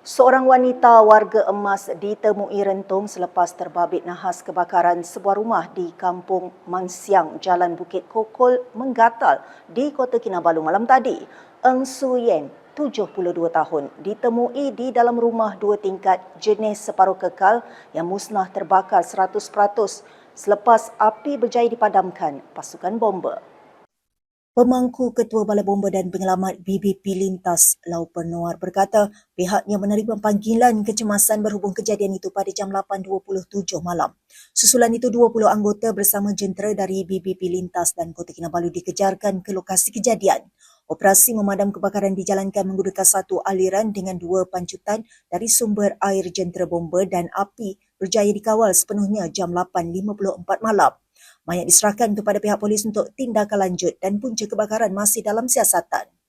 Seorang wanita warga emas ditemui rentung selepas terbabit nahas kebakaran sebuah rumah di Kampung Mangsiang, Jalan Bukit Kokol menggatal di Kota Kinabalu malam tadi. Eng Su Yen, 72 tahun, ditemui di dalam rumah dua tingkat jenis separuh kekal yang musnah terbakar 100% selepas api berjaya dipadamkan pasukan bomba. Pemangku Ketua Balai Bomba dan Penyelamat BBP Lintas Lau Pernuar berkata pihaknya menerima panggilan kecemasan berhubung kejadian itu pada jam 8.27 malam. Susulan itu 20 anggota bersama jentera dari BBP Lintas dan Kota Kinabalu dikejarkan ke lokasi kejadian. Operasi memadam kebakaran dijalankan menggunakan satu aliran dengan dua pancutan dari sumber air jentera bomba dan api berjaya dikawal sepenuhnya jam 8.54 malam. Mayat diserahkan kepada pihak polis untuk tindakan lanjut dan punca kebakaran masih dalam siasatan.